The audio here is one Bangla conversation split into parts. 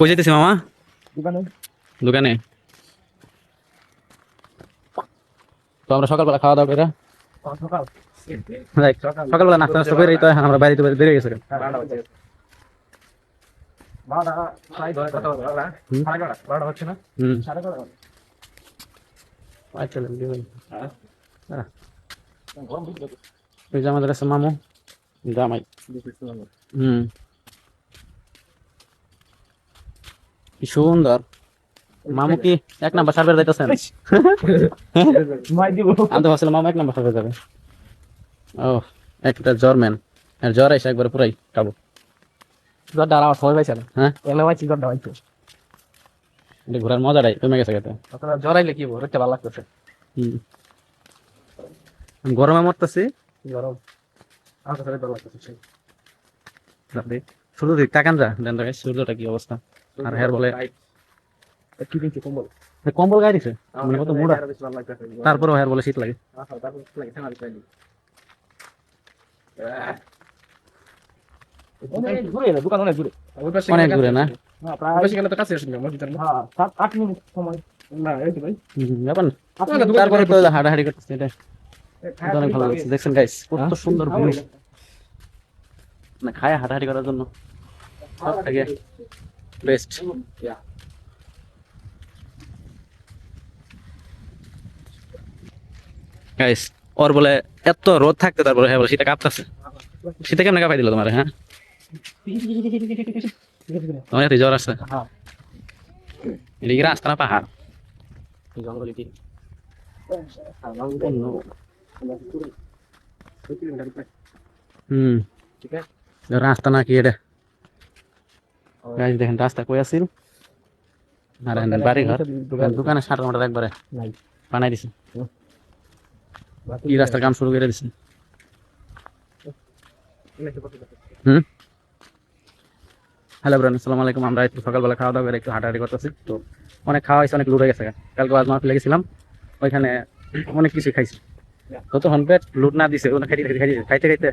কই যেতেছি মামা? দোকানে। দোকানে? তো আমরা সকালবেলা খাওয়া দাওয়া করে সকাল। সকালবেলা নাস্তা নাস্তা করে তো আমরা বাইরে বাইরে বেরিয়ে গেছি। বারোটা বাজে। বারোটা প্রায় ধরে কি সুন্দর। মামু কি এক নাম্বার সার্ভে যাইতেছেন মাই দিব। আমি তো ভাবছিলাম মামু এক নাম্বার সার্ভে যাবে। ও একটা জ্বর ম্যান আর জ্বর এসে একবার পুরাই খাব জ্বরটা আর আমার সবাই পাইছে না। হ্যাঁ? এলে পাইছি জ্বরটা পাইছে এটা ঘোরার মজাটাই কমে গেছে খেতে। জ্বর আইলে কি রোজটা ভালো লাগতেছে। হুম। গরমে মরতেছি। গরম। আমার ভালো লাগতেছে। শুরু দিক তাকান যা দেন সূর্যটা কি অবস্থা? আর হেয়ার বলে কি দিচ্ছি কম্বল? কম্বল গায়ে দিছে। মানে কত মোড়া। তারপরেও হেয়ার বলে শীত লাগে। তারপর অনেক ঘুরে না দোকান অনেক ঘুরে অনেক দূরে না? হ্যাঁ হ্যাঁ তারপরে তো হাঁটাহাঁটি করতেছে এটা অনেক ভালো লাগছে। দেখছেন গাইস কত সুন্দর ভিউ না খায় হাঁটাহাঁটি করার জন্য। সব থেকে বেস্ট গাইস ওর বলে এত রোদ থাকতে তারপরে হ্যাঁ বলে শীতে কাঁপতেছে। শীতে কেমনে কাঁপাই দিল তোমার হ্যাঁ? তোমার এত জ্বর আছে হ্যাঁ। এটা কি রাস্তা না পাহাড়? জঙ্গলে কি? হুম। রাস্তা না কি এটা? গাইস দেখেন রাস্তা কই আছিল? আর বাড়ি ঘর দোকানে ষাট ঘণ্টা একবারে বানাই দিছে। কি রাস্তার কাম শুরু করে দিছে। হুম। হ্যালো ব্রান আসসালামু আলাইকুম। আমরা একটু সকালবেলা খাওয়া দাওয়া করে একটু হাঁটাহাঁটি করতেছি। তো অনেক খাওয়া হয়েছে অনেক লুট হয়ে গেছে কালকে আজ মাহফিলে গেছিলাম। ওইখানে অনেক কিছু খাইছি। তো তখন পেট লুট না দিছে ওখানে খাইতে খাইতে খাইতে খাইতে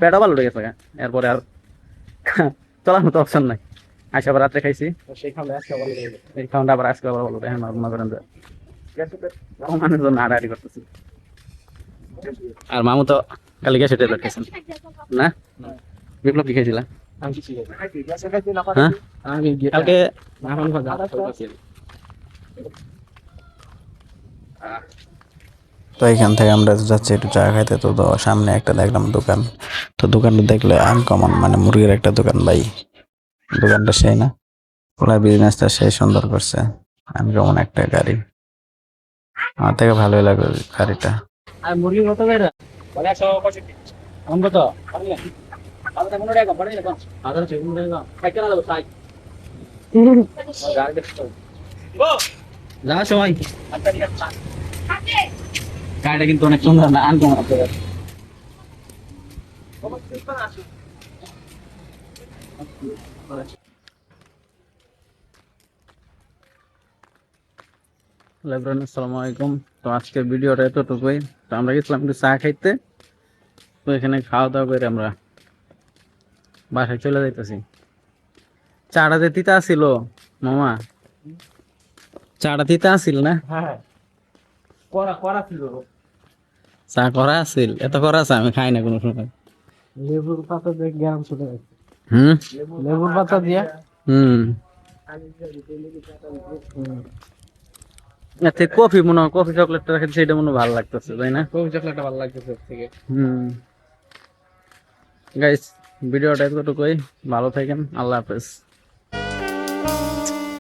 পেট আবার লুটে গেছে এরপরে আর চলার মতো অপশন নাই। আইসা আবার রাত্রে খাইছি। আজকে এই খাওয়াটা আবার আজকে আবার বলব হ্যাঁ মনে করেন যে জন্য হাঁটাহাঁটি করতেছি। আর মামু তো কালকে গ্যাসের ট্যাবলেট খাইছেন না? বিপ্লব কি খাইছিলা? হ্যাঁ? কালকে তো এখান থেকে আমরা যাচ্ছি একটু চা খাইতে। তো তো সামনে একটা দেখলাম দোকান। তো দোকানটা দেখলে আনকমন মানে মুরগির একটা দোকান ভাই। দোকানটা সেই না? পুরো বিজনেসটা সেই সুন্দর করছে। আনকমন একটা গাড়ি। আমার থেকে ভালোই লাগল গাড়িটা। আর আচ্ছা আছে গাড়িটা কিন্তু অনেক সুন্দর না? আনকমন আপনাদের আসসালামু আলাইকুম। তো আজকে ভিডিওটা এতটুকুই। তো আমরা গেছিলাম একটু চা খাইতে। তো এখানে খাওয়া দাওয়া করে আমরা বাসায় চলে যাইতেছি। চাটা যে তিতা ছিল মামা? চাটা তিতা আছিল না? হ্যাঁ ছিল। চা করা আছিল? এত করা আছে আমি খাই না কোনো সময়। লেবুর পাতা দিয়ে গ্যারাম চলে গেছে। হুম? লেবুর পাতা দিয়া? হুম। আচ্ছা কফি মনে হয় কফি চকলেটটা রাখেন সেটা মনে ভালো লাগতেছে তাই না? কফি চকলেটটা ভালো লাগতেছে থেকে। হুম। গাইস ভিডিওটা এতটুকুই। ভালো থাকেন আল্লাহ হাফেজ।